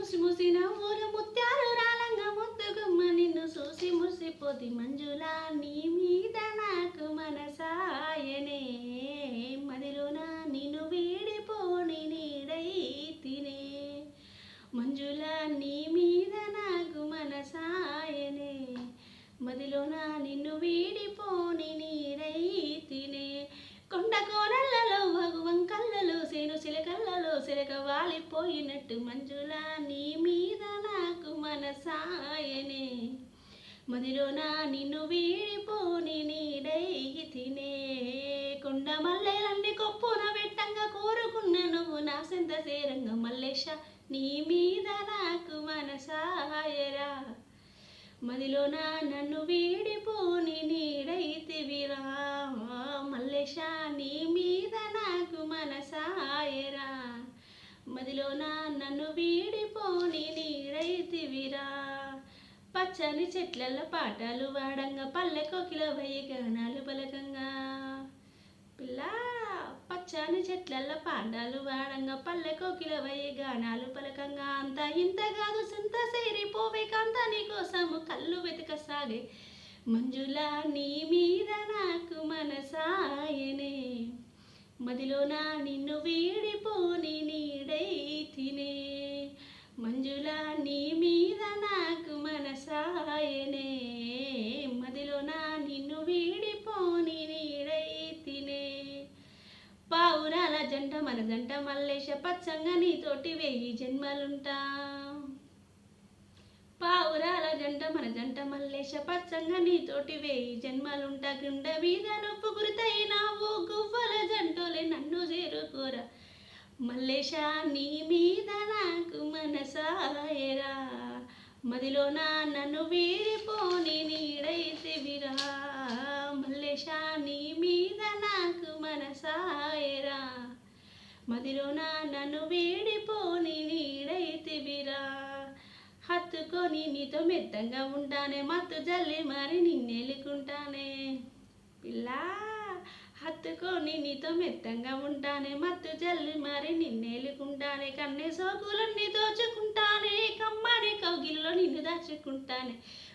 ముసి ముసి నవ్వులు ముత్యాలు రాలంగా ముద్దుగుమ్మ నిన్ను చూసి ముసిపోతి మంజులా. నీ మీద నాకు మనసాయనే. మదిలోన నిన్ను వీడిపోని నీడై తినే మంజులా నీ మీద నాకు మనసాయనే. మదిలోన నిన్ను వీడిపోని నీడై తినే సిలక మంజులా నీ మీద నాకు మనసాయనే. నా నిన్ను వీడిపోని నీడై తినే కొండ మల్లెలన్నీ కొప్పున పెట్టంగా కోరుకున్న నువ్వు నా సెంత సేరంగా మల్లేష నీ మీద నాకు మనసాయరా. నా నన్ను వీడి నా నన్ను వీడిపోని నీడైతివిరా పచ్చని చెట్లలో పాటలు వాడంగా పల్లె కోకిల వయ్యి గానాలు పలకంగా పిల్ల పచ్చని చెట్లల్లో పాటలు వాడంగా పల్లె కోకిల వయ్యి గానాలు పలకంగా అంత ఇంత కాదు సంత సేరిపోవే కాంత నీ కోసము కళ్ళు వెతకసాగే. మంజులా నీ మీద నాకు మనసాయనే. నా నిన్ను వీడిపోని నీ తినే మంజులా నీ మీద నాకు మనసాయనే. నా నిన్ను వీడిపోని నీడై తినే పావురాల జంట మన జంట మల్లేశ పచ్చంగా నీతోటి వెయ్యి జన్మలుంటా. పావురాల జంట మన జంట మల్లేశ పచ్చంగా నీతోటి వెయ్యి జన్మలుంటా. గుండ మీద నొప్పు గురితైనావు గువ్వల జంటోలే నన్ను చేరుకోరా. మల్లేశ నీ మీద నాకు మనసాయరా మదిలోన నన్ను వీడిపోని నీడైతివిరా మల్లేశ నీ మీద నాకు మనసాయరా మదిలోన నన్ను వీడిపోని నీడైతివిరా హత్తుకొని నీతో మెత్తంగా ఉంటానే మత్తు జల్లి మరి నిన్నెలుకుంటానే. పిల్లా హత్తుకొని నీతో మెత్తంగా ఉంటానే మత్తు జల్లి మరి నిన్నేలుకుంటానే కన్నే సోకులన్నీ దోచుకుంటానే కమ్మని కౌగిల్లో నిన్ను దాచుకుంటానే.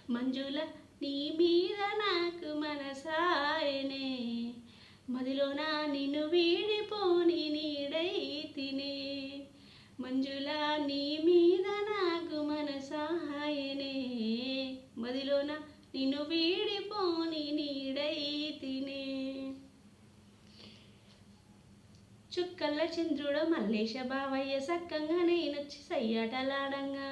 మంజుల నీ మీద నాకు మనసాయనే మదిలోన నిన్ను వీడిపోని నీడై తినే. మంజుల నీ మీద నాకు మనసాయనే మదిలోన నిన్ను వీడిపోని నీడై తినే. చుక్కల్ల చంద్రుడు మల్లేశ బావయ్య సక్కంగా నేనొచ్చి సయ్యాటలాడంగా.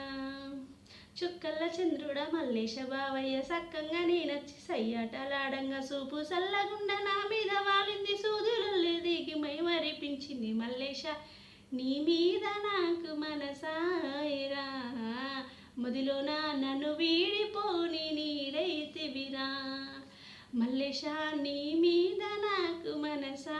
చుక్కల్ల చంద్రుడ మల్లేశ బావయ్య సక్కంగా నేనొచ్చి సయ్యాటలాడంగా. సూపు సల్లగుండ నా మీద వాలింది సూదులు దిగి మై మరిపించింది మల్లేశ. నీ మీద నాకు మనసాయిరా. మదిలోన నన్ను వీడిపోని నీడైతివిరా మల్లేశ నీ మీద నాకు మనసా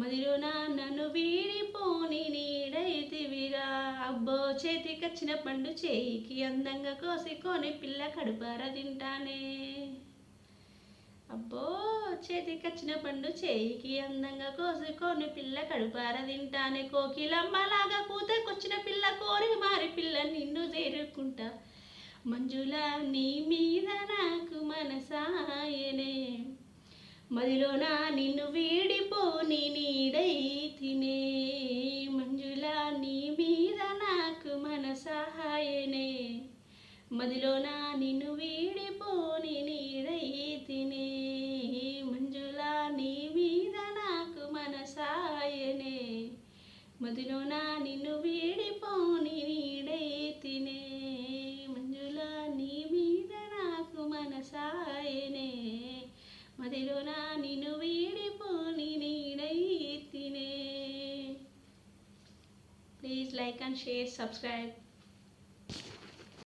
మదిలోన నన్ను వీడిపోని నీడైతివిరా అబ్బో చేతికచ్చిన పండు చేయికి అందంగా కోసుకొని పిల్ల కడుపార తింటానే. అబ్బో చేతికచ్చిన పండు చేయికి అందంగా కోసుకొని పిల్ల కడుపార తింటానే. కోకిలమ్మలాగా కూతకొచ్చిన పిల్ల కోరి మారి పిల్ల నిన్ను చేరుకుంటా. మంజుల నీ మీద నాకు మనసా మదిలోన నిన్ను వీడిపోని నీడై తినే మంజుల నీ మీద నాకు మనసాయనే మదిలోన నిన్ను వీడిపోని నీడై తినే మంజుల నీ మీద నాకు మనసాయనే మదిలోన నిన్ను and share, subscribe.